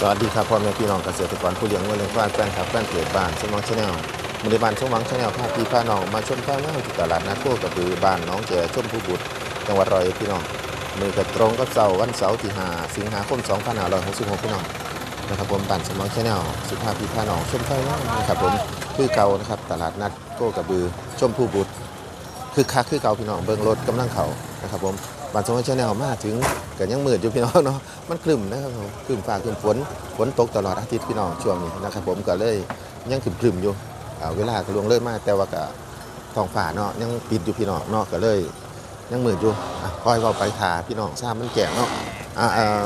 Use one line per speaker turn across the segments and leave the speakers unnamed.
สวัสดีครับพ่อแม่พี่น้องเกษตรกรผู้เลี้ยงวัวเลี้ยงควายแฟนคลับแฟนเพจบ้านสมองชาแนลบริบาลสมองวังชาแนลพาพี่พาน้องมาชมข้าวหน้าที่ตลาดนาโคกับบือบ้านน้องแก่ชมผู้บุตรจังหวัดร้อยเอ็ดพี่น้องมือกับตรงกับเสาร์วันเสาร์ที่5สิงหาคม2566พี่น้องนะครับผมบ้านสมองชาแนลสุภาพพี่พาน้องชมข้าวหน้านะครับผมคือเก่านะครับตลาดนัดโคกับบือชมผู้บุตรคือคักคือเก่าพี่น้องเบิ่งรถกำลังเขานะครับผมบ้านสมองชาแนลมาถึง ก็ยังมืดอยู่พี่น้องเนาะมันครึมนะครับผมครึมฟ้าครึมฝนฝนตกตลอดอาทิตย์พี่น้องช่วงนี้นะครับผมก็เลยยังครึมครึมอยู่เวลาก็ล่วงเลยมากแต่ว่าก็ท้องฟ้าเนาะยังปิดอยู่พี่น้องเนาะก็เลยยังมืดอยู่อะคอยเว้าไปถาพี่น้องทราบมันแก่เนาะอ่า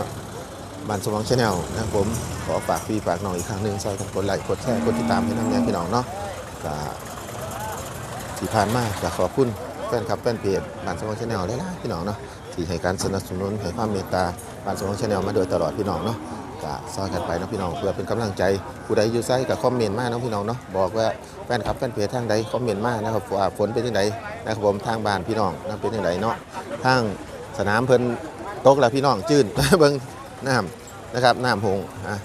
บ้านสมองชาแนลนะครับผมขอฝากพี่ฝากน้องอีกครั้งหนึ่งใส่กันกดไลค์กดแชร์กดติดตามให้น้ำแน่พี่น้องเนาะก็ที่ผ่านมาก็ขอบคุณแฟนคลับแฟนเพจบ้านสมองชาแนลหลายๆพี่น้องเนาะ ที่ให้การสนับสนุนให้ความเมตตาบ้านสมองชาแนลมาโดยตลอดพี่น้องเนาะก็ซอยกันไปนะพี่น้องเพื่อเป็นกำลังใจผู้ใดอยู่ไซกับคอมเมนต์มาเนะพี่น้องเนาะบอกว่าแฟนคลับแฟนเพจทางใดคอมเมนต์มานะครับว่าฝนเป็นยังไงนะครับผมทางบ้านพี่น้องนะเป็นยังไงเนาะทางสนามเพิ่นตกแล้วพี่น้องจื้นเบิ่งน้ำนะครับน้ำหงอะ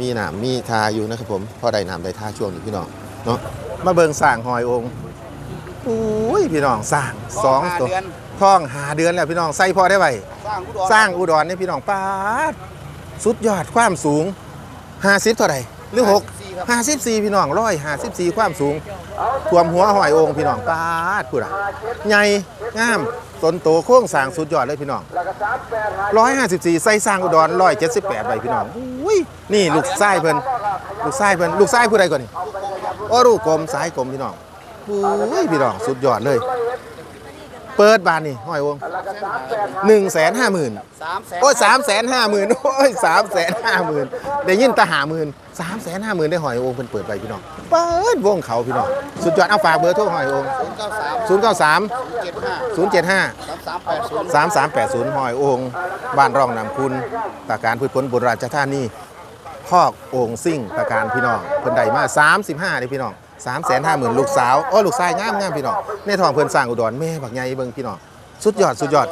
มีน้ำมีทาอยู่นะครับผมพอได้น้ำได้ทาช่วงนี้พี่น้องเนาะมาเบิ่งสร้างหอยองค์ อุ้ยพี่น้องสร้างสองตัว
เดือน
ท้องหาเดือนแล้วพี่น้องใส่พอได้ไหม
สร้างอุดร
สร้างอุดรนี่พี่น้องป้าดสุดยอดความสูง50เท่าไหร่หรือ6 54พี่น้องร้อย54ความสูงท่วมหัวหอยองค์พี่น้องป้าดพูดอะใหญ่งามต้นโตโค้งสร้างสุดยอดเลยพี่น้อง154ใส่สร้างอุดร178ใบพี่น้องอุ้ยนี่ลูกไส้เพิ่นลูกไส้เพิ่นลูกไส้ผู้ใดก่อนนี่โอ้ลูกกลมสายกลมพี่น้อง อุ้ยพี่น้องสุดยอดเลย เปิดบานนี่ห้อยวงหนึ่งแสนห้าหมื่น
สามแสน
โอ้ยสามแสนห้าหมื่นโอ้ยสามแสนห้าหมื่นได้ยินแตาหาหมื่นสามแสนห้าหมื่นได้หอยวงเพิ่นเปิดไปพี่น้องเปิดวงเขาพี่น้องสุดยอดเอาฝากเบอร์โทรหอยวง
ศูนย์เก้าสาม
ศูนย์เก้าสาม
เจ็ดห้า
ศูนย์เจ็ดห้า
สามสามแปดศูนย์
สามสามแปดศูนย์หอยองค์บ้านร่องนำคุณตาการพืชผลบุรีราชธานีคอกโองซิ่งตาการพี่น้องเพิ่นได้มาสามสิบห้าเลยพี่น้อง สามแสนห้าหมื่นลูกสาวโอ้ลูกชายงามงามพี่น้องในทองเพิ่นสร้างอุดรแม่บักใหญ่เบิ่งพี่น้องสุดยอดสุดยอด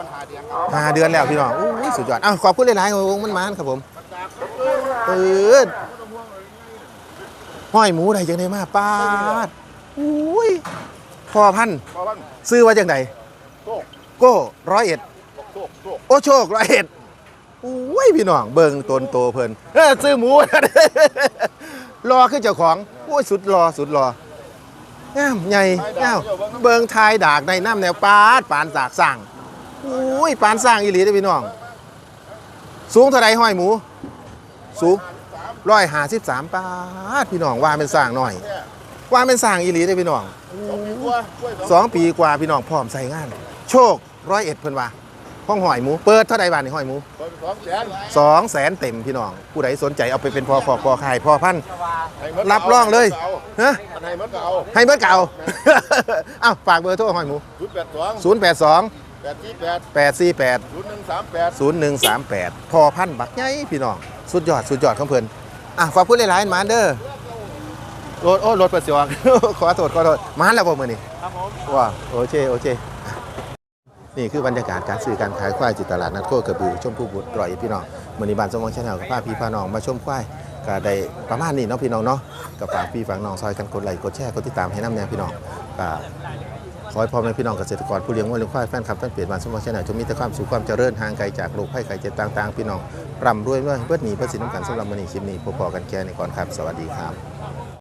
หาเดือนแล้วพี่น้องอู้ยสุดยอดอ้าวขอบคุณหลายๆวงมันมานครับผมเออห้อยหมูได้จังไดมาปาดอุ้ยพ่อพันธุ์ซื้อว่าจังได
โชค
โก้ร้อยเอ็ด
โอ้
โชคร้อยเอ็ดอุ้ยพี่น้องเบิ่งตนโตเพิ่นเออซื้อหมูรอขึ้นเจ้าของ อ้ยสุดรอสุดรองามใหญ่งาเบิ่งทายดากในน้ำแนวปาดปานสากสร้างอุ้ยปานสร้างอีหลีเด้พี่น้อง สูงเท่าไรห้อยหมู สูงร้อยหาสิบสามปาดพี่น้องว่าเป็นสร้างหน่อย ว่าเป็นสร้างอีหลีได้พี่น้องสองปีกว่าพี่น้องพร้อมใส่งาน โชคร้อยเอ็ดเพิ่นว่า ห้องหอยหมู เปิดเท่าไรบาทนี่หอยหมู
สองแสน
สองแสนเต็มพี่น้อง ผู้ใดสนใจเอาไปเป็นพอขอบพอขายพอพันธุ์
ให้มัน
รับรองเลยฮะ
มันให้มันก็เอา
ให้เบิร์เก่าอ้าวฝากเบอร์โทรหอยหมู
ศูนย์แปดสอง
0 8 2
แปดที่แปด
8 4 8
ศูนย์หนึ่งสามแปด
0 1 3 8พอพันธุ์บักใหญ่พี่น้อง สุดยอดสุดยอดของเพิ่นอะขอบคุณหลายๆหมาเด้อรถโอ้รถเปิดสิวะขอโทษขอโทษมาแล้วบ่มื้อนี้
ครับผม
ว้าโอเคโอเค นี่คือบรรยากาศการซื้อการขายควายจิตตลาดนัดโคกระบือชมพูบุตรร้อยพี่น้องมือนิบานสมองชาแนลกับพาพี่พาน้องมาชมควายก็ได้ประมาณนี้เนาะพี่น้องเนาะกับฝากพี่ฝากน้องซอยกันกดไลค์กดแชร์กดติดตามให้น้ำแนวพี่น้องก็ขอให้พ่อแม่พี่น้องเกษตรกรผู้เลี้ยงวัวเลี้ยงควายแฟนคลับแฟนเพจบานสมองชาแนลจงมีแต่ความสุขความเจริญห่างไกลจากโรคภัยไข้เจ็บต่างๆ พี่น้องร่ำรวยด้วยเพื่อหนีเพื่อสินน้ำกันสำหรับมือนี้คลิปนี้พบกันแค่นี้ก่อนครับสวัสดีครับ